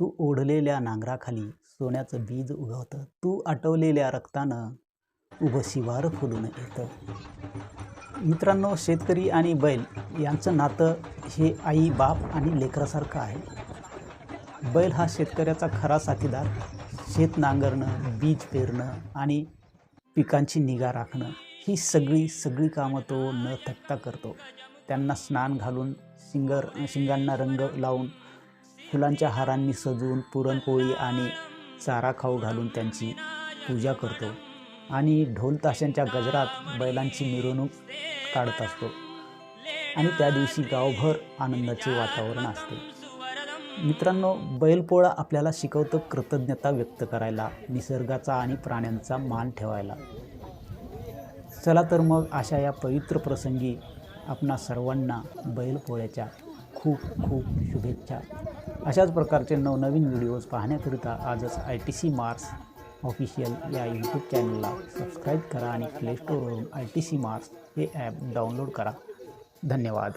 तू ओढलेल्या नांगराखाली सोन्याचं बीज उगवतं. तू आटवलेल्या रक्तानं उभं शिवार फुलून येतं. मित्रांनो शेतकरी आणि बैल यांचं नातं हे आई बाप आणि लेकरासारखं आहे. बैल हा शेतकऱ्याचा खरा साथीदार. शेत नांगरणं बीज पेरणं आणि पिकांची निगा राखणं ही सगळी सगळी कामं तो न थकता करतो. त्यांना स्नान घालून शिंगर शिंगांना रंग लावून फुलांच्या हारांनी सजवून पुरणपोळी आणि चारा खाऊ घालून त्यांची पूजा करतो आणि ढोल ताशांच्या गजरात बैलांची मिरवणूक काढत असतो. आणि त्या दिवशी गावभर आनंदाचे वातावरण असते. मित्रांनो बैलपोळा आपल्याला शिकवतो कृतज्ञता व्यक्त करायला निसर्गाचा आणि प्राण्यांचा मान ठेवायला. चला तर मग अशा या पवित्र प्रसंगी आपणा सर्वांना बैलपोळ्याच्या खूप खूप शुभेच्छा. अशाच प्रकारचे नवनवीन व्हिडिओज पाहण्याकरिता आजच I T C Mars official या यूट्यूब चॅनलला सबस्क्राईब करा आणि play I T C Mars हे ॲप डाउनलोड करा. धन्यवाद.